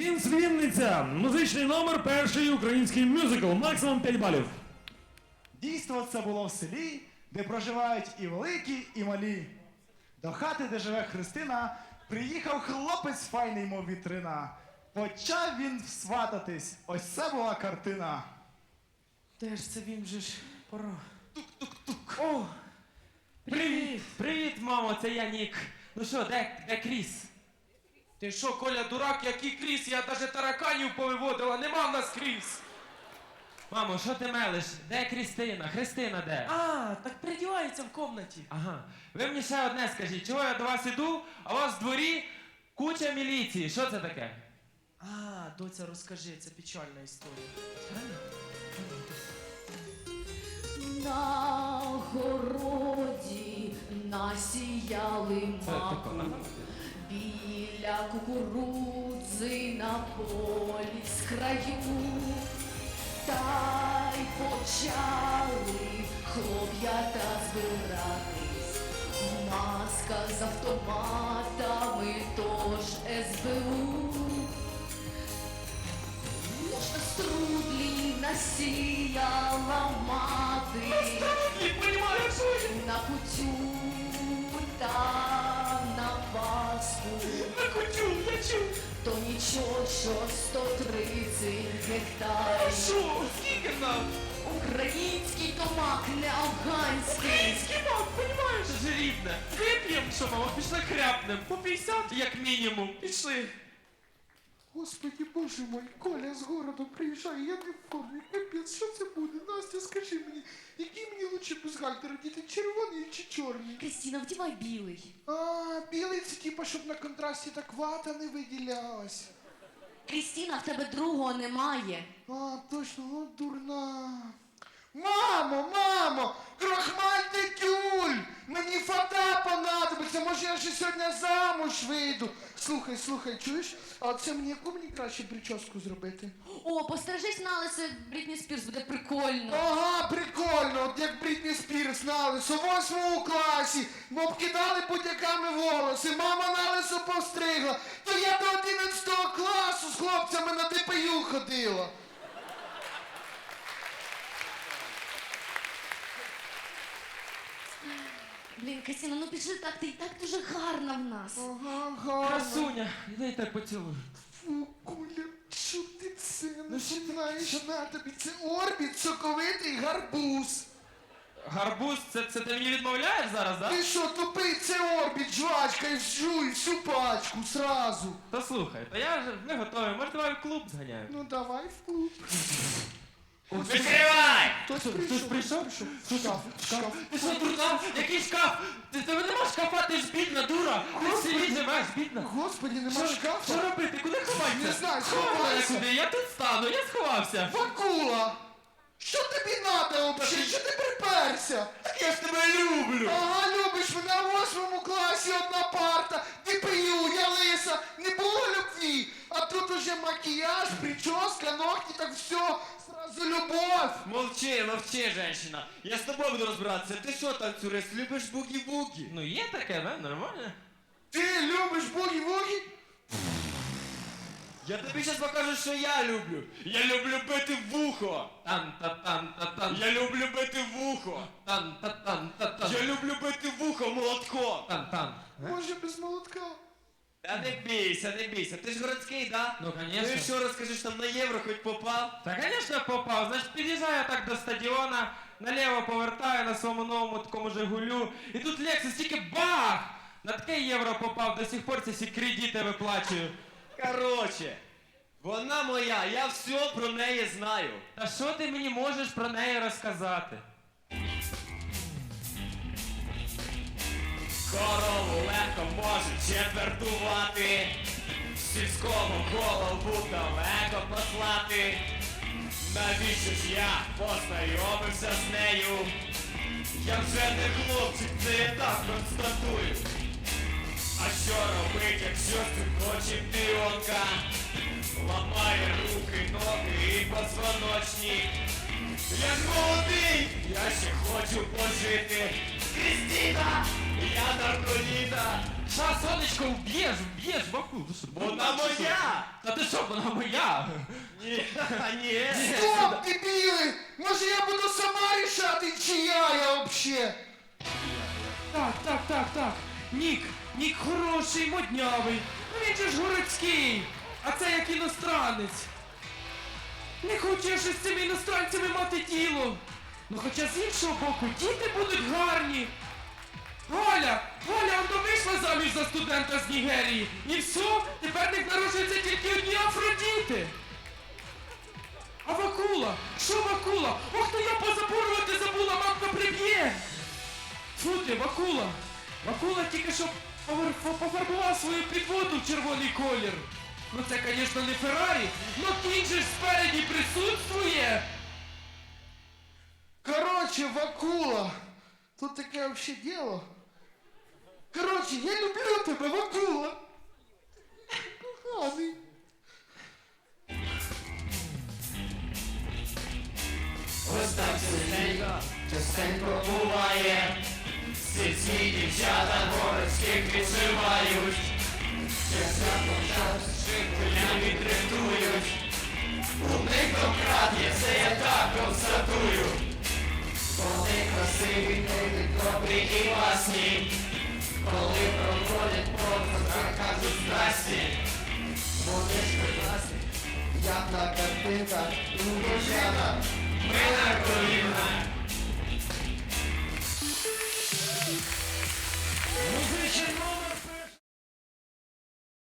Кінс Вінниця. Музичний номер перший український мюзикл. Максимум 5 балів. Дійство це було в селі, де проживають і великі, і малі. До хати, де живе Христина, приїхав хлопець файний, мов вітрина. Почав він свататись. Ось це була картина. Де ж це він же ж пора? Тук-тук-тук. О! Привіт! Привіт, мамо, це я Нік. Ну що, де, де Кріс? Ти що, Коля, дурак, який кріс? Я навіть тараканів повиводила, нема в нас кріс. Мамо, що ти мелиш? Де Крістина? Христина де? А, так передівається в комнаті. Ага. Ви мені ще одне скажіть, чого я до вас іду, а у вас в дворі куча міліції. Що це таке? А, доця, розкажи, це печальна історія. На городі насіяли маку, біля кукурудзи на полі з краю. Та й почали хлоп'ята збиратись. Маска з автоматами, тож СБУ. Струдлі насіяла мати на кутю та на хочу. кутю. То нічого, що 130 гектарів. Що? Скільки нам? Український томак, не афганський. Український мак, понімаєш? Рідне. Вип'єм, що, мама, пішли хряпнем. По 50, як мінімум. Пішли. Господи, боже мой, Коля з городу приїжджає, я не в формі. Капець, що це буде? Настя, скажи мені, який мені лучше бюстгальтер одіти, червоний чи чорний? Кристина, вдівай білий. А, білий це типа, щоб на контрасті так вата не виділялась. Крістіна, в тебе другого немає. А, точно, ну дурна. Мамо, мамо, крохмаль тюль! Мені фата понадобиться, може я ще сьогодні замуж вийду. Слухай, слухай, чуєш? А це мені яку мені краще прическу зробити? О, постережись на лисо Брітні Спірс, буде прикольно. Ага, прикольно, от як Брітні Спірс на лисо, в восьмому класі, ми обкидали будь-яками волоси, мама на лисо постригла, то я до 11 класу з хлопцями на ДПЮ ходила. Блін, Крістіна, ну пішли так, ти і так дуже гарна в нас. Ага, гарно. Красуня, іди так поцілуй. Фу, Коля, що ти це починаєш на тобі? Це орбіт, соковитий гарбуз. Гарбуз, це, це ти мені відмовляєш зараз, да? Ти що, тупий, це орбіт, жвачка, і жуй всю пачку сразу. Та слухай, то я вже не готовий, може давай в клуб зганяю. Ну давай в клуб. Відкривай! Хтось Хтось прийшов. прийшов? Шкаф, шкаф. Ти що, дурна? Який шкаф? Ти тебе нема шкафа, ти ж бідна, дура! Ти в селі живеш, бідна! Господи, нема Що, шкафа. що робити? Куди ховатися? Не знаю, Ховай сховайся. куди, я тут стану, я сховався. Вакула! Що тобі надо взагалі? Що ти приперся? Я ж тебе люблю! Ага, любиш мене в восьмому класі одна парта, ти пию, я лиса, не тут уже макіяж, прическа, ногті, так все, сразу любов. Молчи, мовчи, женщина. Я з тобою буду розбиратися. Ти що, танцюрист, любиш бугі-бугі? Ну є таке, да? Нормально? Ти любиш бугі-вугі? Я тобі зараз покажу, що я люблю. Я люблю бити в вухо. Тан та тан та тан Я люблю бити в вухо. тан та тан та тан Я люблю бити в вухо молотком. тан тан. Може без молотка? Та не бійся, не бійся. Ти ж городський, да? Ну, конечно. Ну і що розкажеш там на євро, хоч попав? Та, конечно, попав. Значить, під'їжджаю так до стадіона, наліво повертаю на своєму новому такому Жигулю. І тут Лексус тільки бах! На таке євро попав, до сих пор ці всі кредити виплачую. Короче, вона моя, я все про неї знаю. Та що ти мені можеш про неї розказати? Корову можуть четвертувати, сільському голову далеко послати. Навіщо ж я познайомився з нею? Я вже не хлопчик, це я так констатую. А що робить, якщо цим хоче? Ламає руки, ноги і позвоночник. Я молодий, я ще хочу пожити. Крістіна, я нарколіна. Ша, сонечко, вб'єш, вб'єш, ти Вона моя. Та ти що, вона моя? Ні, ні. Стоп, дебіли! Може я буду сама рішати, чия я вообще? Так, так, так, так. Нік, Нік хороший, моднявий. Ну він же ж городський. А це як іностранець. Не хочу я ще з цими іностранцями мати діло. Ну хоча з іншого боку, діти будуть гарні. Галя, Галя, он вийшла заміж за студента з Нігерії. І все, тепер них народжуються тільки одні Афродіти. А Вакула? Що Вакула? Ох ти я позаборювати забула, мамка приб'є! Фу ти, Вакула! Вакула тільки що пофарбував свою підводу в червоний колір. Ну це, звісно, не Феррарі, но кінь же ж спереді присутствує. Короче, Вакула. Тут таке вообще дело. Короче, я люблю тебе, Вакула. Коханий. Ось так сильненько, частенько буває. Сільські дівчата городських відшивають. Чесно час шикуля відрятують. У них домкрат є, це я так констатую. Вони красиві, люди і власні. Коли проходять повз, кажуть здрасті. Ж прекрасні, як на картинках, у дівчата. Ми на коліна